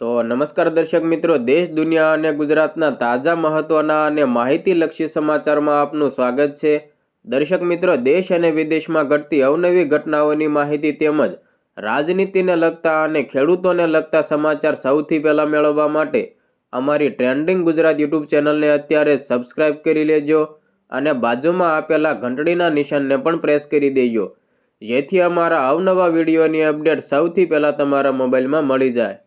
તો નમસ્કાર દર્શક મિત્રો, દેશ, દુનિયા અને ગુજરાતના તાજા મહત્વના અને માહિતીલક્ષી સમાચારમાં આપનું સ્વાગત છે. દર્શક મિત્રો, દેશ અને વિદેશમાં ઘટતી અવનવી ઘટનાઓની માહિતી તેમજ રાજનીતિને લગતા અને ખેડૂતોને લગતા સમાચાર સૌથી પહેલાં મેળવવા માટે અમારી ટ્રેન્ડિંગ ગુજરાત યુટ્યુબ ચેનલને અત્યારે સબસ્ક્રાઇબ કરી લેજો અને બાજુમાં આપેલા ઘંટડીના નિશાનને પણ પ્રેસ કરી દેજો. જેથી અમારા અવનવા વિડીયોની અપડેટ સૌથી પહેલાં તમારા મોબાઈલમાં મળી જાય.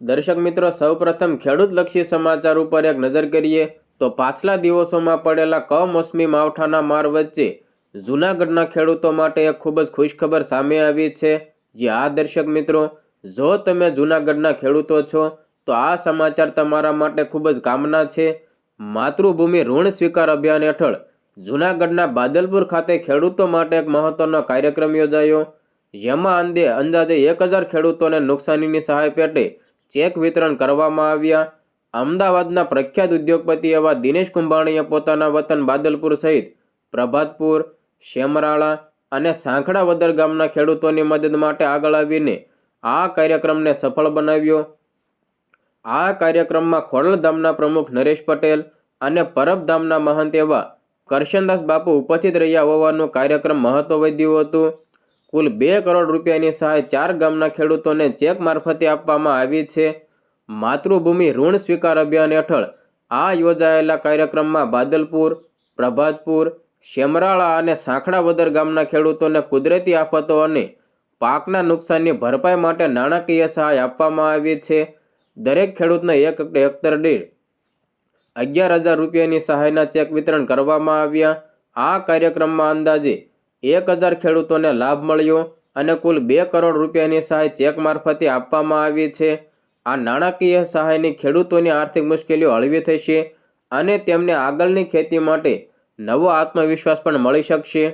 દર્શક મિત્રો, સૌપ્રથમ ખેડૂતલક્ષી સમાચાર ઉપર એક નજર કરીએ તો પાછલા દિવસોમાં પડેલા કમોસમી માવઠાના માર વચ્ચે જૂનાગઢના ખેડૂતો માટે એક ખૂબ જ ખુશખબર સામે આવી છે. જે આ દર્શક મિત્રો, જો તમે જૂનાગઢના ખેડૂતો છો, તો આ સમાચાર તમારા માટે ખૂબ જ કામના છે. માતૃભૂમિ ઋણ સ્વીકાર અભિયાન હેઠળ જૂનાગઢના બાદલપુર ખાતે ખેડૂતો માટે એક મહત્વનો કાર્યક્રમ યોજાયો. જેમાં અંદે અંદાજે એક હજાર ખેડૂતોને નુકસાનીની સહાય પેટે ચેક વિતરણ કરવામાં આવ્યા. અમદાવાદના પ્રખ્યાત ઉદ્યોગપતિ એવા દિનેશ કુંભાણીએ પોતાના વતન બાદલપુર સહિત પ્રભાતપુર, શેમરાળા અને સાંખડાવદર ગામના ખેડૂતોની મદદ માટે આગળ આવીને આ કાર્યક્રમને સફળ બનાવ્યો. આ કાર્યક્રમમાં ખોડલધામના પ્રમુખ નરેશ પટેલ અને પરબધામના મહંત એવા કરશનદાસ બાપુ ઉપસ્થિત રહ્યા હોવાનું કાર્યક્રમ મહત્વ વધ્યું હતું. કુલ બે કરોડ રૂપિયાની સહાય ચાર ગામના ખેડૂતોને ચેક મારફતે આપવામાં આવી છે. માતૃભૂમિ ઋણ સ્વીકાર અભિયાન હેઠળ આ યોજાયેલા કાર્યક્રમમાં બાદલપુર, પ્રભાતપુર, શેમરાળા અને સાંખડાવદર ગામના ખેડૂતોને કુદરતી આફતો અને પાકના નુકસાનની ભરપાઈ માટે નાણાકીય સહાય આપવામાં આવી છે. દરેક ખેડૂતને એક હેક્ટર દીઠ અગિયાર હજાર રૂપિયાની સહાયના ચેક વિતરણ કરવામાં આવ્યા. આ કાર્યક્રમમાં અંદાજે એક હજાર ખેડૂતોને લાભ મળ્યો અને કુલ બે કરોડ રૂપિયાની સહાય ચેક મારફતે આપવામાં આવી છે. આ નાણાકીય સહાયની ખેડૂતોની આર્થિક મુશ્કેલીઓ હળવી થશે અને તેમને આગળની ખેતી માટે નવો આત્મવિશ્વાસ પણ મળી શકશે.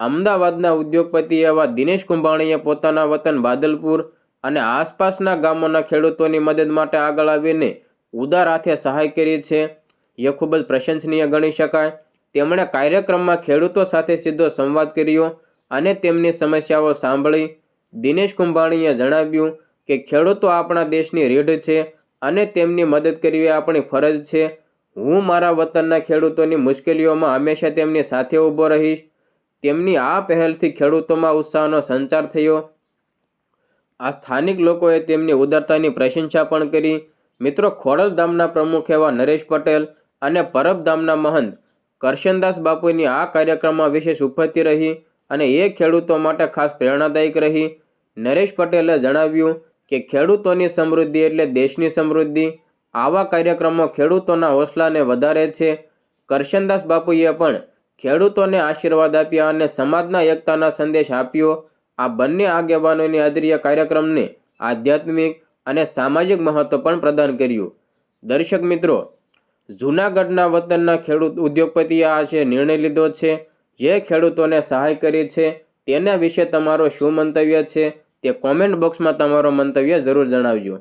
અમદાવાદના ઉદ્યોગપતિ એવા દિનેશ કુંભાણીએ પોતાના વતન બાદલપુર અને આસપાસના ગામોના ખેડૂતોની મદદ માટે આગળ આવીને ઉદાર હાથે સહાય કરી છે. એ ખૂબ જ પ્રશંસનીય ગણી શકાય. તેમણે કાર્યક્રમમાં ખેડૂતો સાથે સીધો સંવાદ કર્યો અને તેમની સમસ્યાઓ સાંભળી. દિનેશ કુંભાણીએ જણાવ્યું કે ખેડૂતો આપણા દેશની રીઢ છે અને તેમની મદદ કરવી આપણી ફરજ છે. હું મારા વતનના ખેડૂતોની મુશ્કેલીઓમાં હંમેશા તેમની સાથે ઊભો રહીશ. તેમની આ પહેલથી ખેડૂતોમાં ઉત્સાહનો સંચાર થયો. આ સ્થાનિક લોકોએ તેમની ઉદારતાની પ્રશંસા પણ કરી. મિત્રો, ખોડલધામના પ્રમુખ એવા નરેશ પટેલ અને પરબધામના મહંત કરશનદાસ બાપુની આ કાર્યક્રમમાં વિશેષ ઉપસ્થિતિ રહી અને એ ખેડૂતો માટે ખાસ પ્રેરણાદાયક રહી. નરેશ પટેલે જણાવ્યું કે ખેડૂતોની સમૃદ્ધિ એટલે દેશની સમૃદ્ધિ. આવા કાર્યક્રમો ખેડૂતોના હોસલાને વધારે છે. કરશનદાસ બાપુએ પણ ખેડૂતોને આશીર્વાદ આપ્યા અને સમાજના એકતાના સંદેશ આપ્યો. આ બંને આગેવાનોની હાજરીએ કાર્યક્રમને આધ્યાત્મિક અને સામાજિક મહત્વ પણ પ્રદાન કર્યું. દર્શક મિત્રો જૂનાગઢના વતનના ખેડૂત ઉદ્યોગપતિએ આ છે નિર્ણય લીધો છે, જે ખેડૂતોને સહાય કરી છે, તેના વિશે તમારો શું મંતવ્ય છે, તે કોમેન્ટ બોક્સમાં તમારો મંતવ્ય જરૂર જણાવજો.